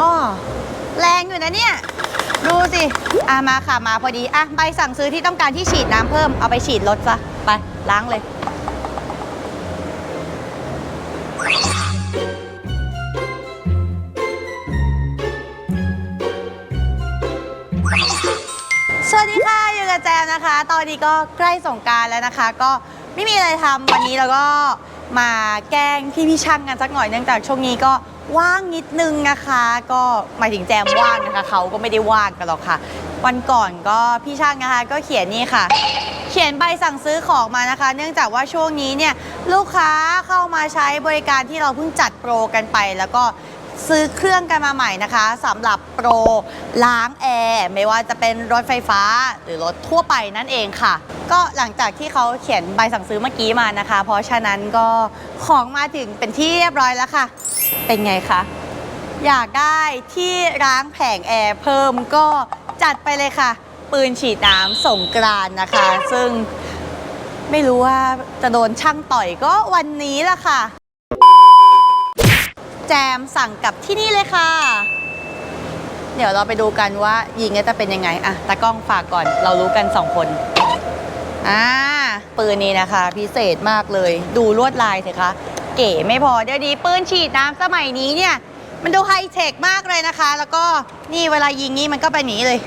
อ๋อแรงอยู่นะเนี่ย ดูสิอะมาค่ะมาพอดีอะใบสั่งซื้อที่ต้องการที่ฉีดน้ำเพิ่มเอาไปฉีดรถซะไปล้างเลย สวัสดีค่ะอยู่กับแจมนะคะ ตอนนี้ก็ใกล้สงกรารแล้วนะคะ ก็ไม่มีอะไรทำวันนี้เราก็มาแกล้งพี่พี่ช่างกันสักหน่อยเนื่องจากช่วงนี้ก็ ว่างนิดนึงนะคะ ก็หมายถึงแจมว่างนะคะเขาก็ไม่ได้ว่างกันหรอกค่ะ วันก่อนก็พี่ช่างนะคะ ก็เขียนนี่ค่ะ เขียนใบสั่งซื้อของมานะคะ เนื่องจากว่าช่วงนี้เนี่ยลูกค้าเข้ามาใช้บริการที่เราเพิ่งจัดโปรกันไป แล้วก็ ซื้อเครื่องกันมาใหม่นะคะสำหรับโปรล้างแอร์ไม่ว่าจะเป็นรถไฟฟ้าหรือรถทั่วไปนั่นเองค่ะ ก็หลังจากที่เขาเขียนใบสั่งซื้อเมื่อกี้มานะคะ เพราะฉะนั้นก็ของมาถึงเป็นที่เรียบร้อยแล้วค่ะ เป็นไงคะอยากได้ที่ล้างแผงแอร์เพิ่มก็จัดไปเลยค่ะ ปืนฉีดน้ำสงกรานนะคะ ซึ่งไม่รู้ว่าจะโดนช่างต่อยก็วันนี้ละค่ะ แจมสั่งกับที่นี่เลยค่ะ เดี๋ยวเราไปดูกันว่ายิงจะเป็นยังไงอะตากล้องฝากก่อนเรารู้กันสองคนอ่าปืนนี้นะคะ พิเศษมากเลย ดูลวดลายสิคะเก๋ไม่พอเดี๋ยวนี้ปืนฉีดน้ำสมัยนี้เนี่ย มันดูไฮเทคมากเลยนะคะ แล้วก็นี่เวลายิงนี่มันก็ไปหนีเลย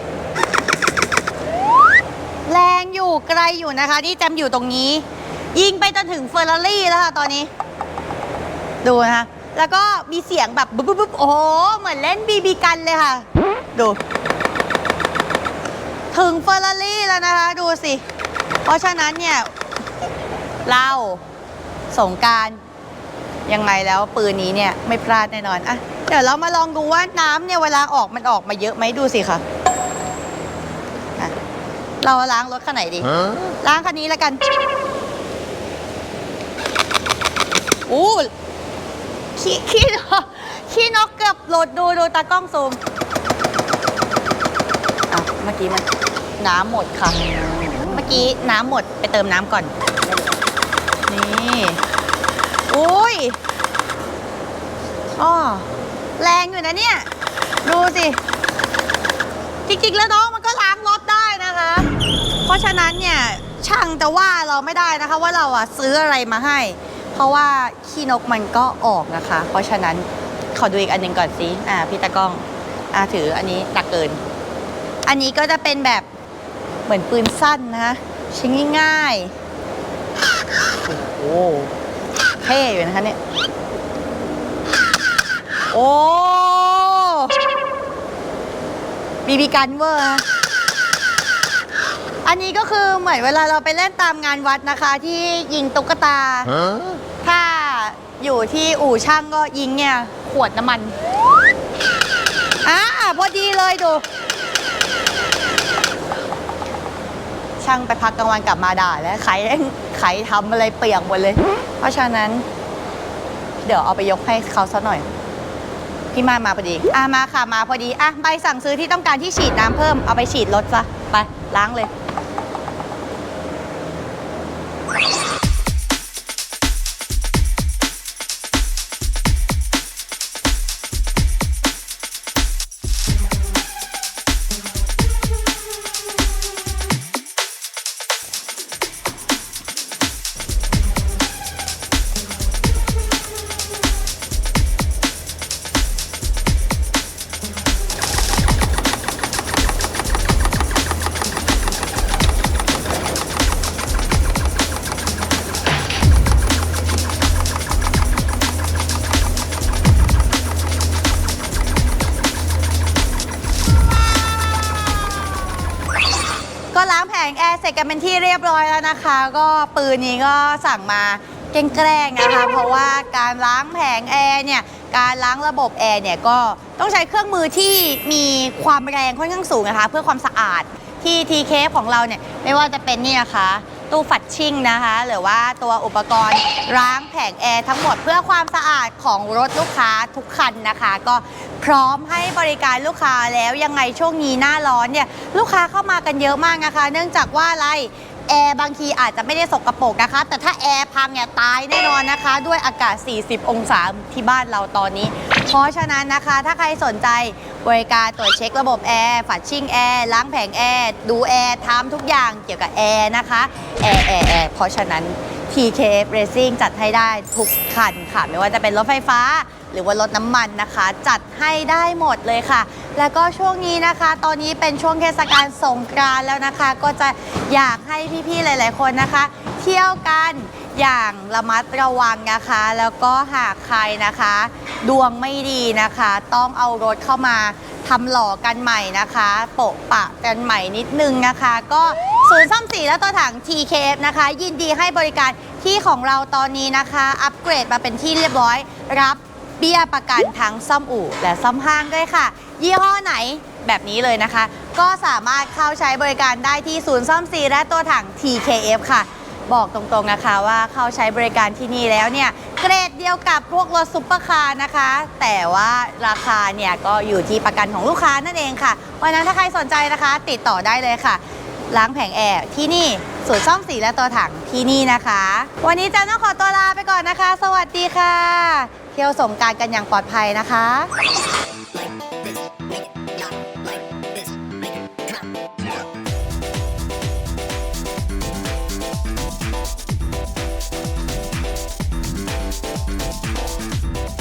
แรงอยู่ไกลอยู่นะคะที่จำอยู่ตรงนี้ ยิงไปจนถึงเฟอร์รารี่แล้วค่ะตอนนี้ ดูนะคะ แล้วก็มีเสียงแบบบุ๊บบุ๊บบุ๊บโอ้โหเหมือนเล่นบีบีกันเลยค่ะ ดู ถึงเฟอร์รารี่แล้วนะคะ ดูสิ เพราะฉะนั้นเนี่ย เราสงกรารยังไงแล้วปืนนี้เนี่ยไม่พลาดแน่นอนอะเดี๋ยวเรามาลองดูว่าน้ำเนี่ยเวลาออกมันออกมาเยอะไหมดูสิค่ะอะเราล้างรถคันไหนดี ล้างคันนี้แล้วกัน อู้ ขี้ขี้นกขี้นกเกือบหลุดดูดูตากล้องซูมอะเมื่อกี้มันน้ำหมดค่ะ เมื่อกี้น้ำหมดไปเติมน้ำก่อน นี่อุ้ยอ๋อแรงอยู่นะเนี่ย ดูสิ จริงๆ แล้วน้องมันก็ล้างรถได้นะคะ เพราะฉะนั้นเนี่ยช่างจะว่าเราไม่ได้นะคะว่าเราอะซื้ออะไรมาให้เพ ราะว่าขี้นกมันก็ออกนะคะ เพราะฉะนั้นขอดูอีกอันหนึ่งก่อนสิอ่าพี่ตากล้องอ่าถืออันนี้หนักเกิน อันนี้ก็จะเป็นแบบเหมือนปืนสั้นนะคะชิ้นง่ายๆโอ้โหเท่อยู่นะคะเนี่ยโอ้บีบีกันเวอร์อันนี้ก็คือเหมือนเวลาเราไปเล่นตามงานวัดนะคะ ที่ยิงตุ๊กตา อยู่ที่อู่ช่างก็ยิงเนี่ย ขวดน้ำมันอ่าพอดีเลยดู ช่างไปพักกลางวันกลับมาด่าแล้วไขไขทำอะไรเปียกหมดเลย เพราะฉะนั้น เดี๋ยวเอาไปยกให้เขาซะหน่อย พี่มามาพอดี อะมาค่ะมาพอดี อะใบสั่งซื้อที่ต้องการที่ฉีดน้ำเพิ่มเอาไปฉีดรถซะไปล้างเลย ก็ล้างแผงแอร์เสร็จกันเป็นที่เรียบร้อยแล้วนะคะ ก็ปืนนี้ก็สั่งมาแกล้งๆนะคะ เพราะว่าการล้างแผงแอร์เนี่ยการล้างระบบแอร์เนี่ยก็ต้องใช้เครื่องมือที่มีความแรงค่อนข้างสูงนะคะ เพื่อความสะอาดที่ทีเคของเราเนี่ยไม่ว่าจะเป็นนี่นะคะตู้ฝัดชิ่งนะคะ หรือว่าตัวอุปกรณ์ล้างแผงแอร์ทั้งหมดเพื่อความสะอาดของรถลูกค้าทุกคันนะคะ ก็ พร้อมให้บริการลูกค้าแล้วยังไงช่วงนี้หน้าร้อนเนี่ยลูกค้าเข้ามากันเยอะมากนะคะ เนื่องจากว่าอะไรแอร์บางทีอาจจะไม่ได้สกรปรกนะคะ แต่ถ้าแอร์พังเนี่ยตายแน่นอนนะคะ ด้วยอากาศ 40 องศาที่บ้านเราตอนนี้ เพราะฉะนั้นนะคะ ถ้าใครสนใจบริการตรวจเช็คระบบแอร์ฝัดชิ่งแอร์ล้างแผงแอร์ดูแอร์ทำทุกอย่างเกี่ยวกับแอร์นะคะแอร์แอร์แอร์เพราะฉะนั้น TK Racing จัดให้ได้ทุกคันค่ะ ไม่ว่าจะเป็นรถไฟฟ้า หรือว่ารถน้ำมันนะคะ จัดให้ได้หมดเลยค่ะ แล้วก็ช่วงนี้นะคะ ตอนนี้เป็นช่วงเทศกาลสงกรานต์แล้วนะคะ ก็จะอยากให้พี่ๆหลาย ๆ คนนะคะ เที่ยวกันอย่างระมัดระวังนะคะ แล้วก็หากใครนะคะ ดวงไม่ดีนะคะ ต้องเอารถเข้ามาทำหล่อกันใหม่นะคะโปะปะกันใหม่นิดนึงนะคะ ก็ศูนย์ซ่อมสีและตัวถัง TKF นะคะ ยินดีให้บริการ ที่ของเราตอนนี้นะคะ อัปเกรดมาเป็นที่เรียบร้อย รับเบี้ยประกันทั้งซ่อมอู่และซ่อมห้างด้วยค่ะ ยี่ห้อไหนแบบนี้เลยนะคะ ก็สามารถเข้าใช้บริการได้ที่ศูนย์ซ่อมสีและตัวถัง TKF ค่ะ บอกตรงๆนะคะว่าเข้าใช้บริการที่นี่แล้วเนี่ยเกรดเดียวกับพวกรถซุปเปอร์คาร์นะคะ แต่ว่าราคาเนี่ยก็อยู่ที่ประกันของลูกค้านั่นเองค่ะวันนั้นถ้าใครสนใจนะคะ ติดต่อได้เลยค่ะ ล้างแผงแอร์ที่นี่ ศูนย์ซ่อมสีและตัวถังที่นี่นะคะ วันนี้จะต้องขอตัวลาไปก่อนนะคะ สวัสดีค่ะ เที่ยวสงการกันอย่างปลอดภัยนะคะ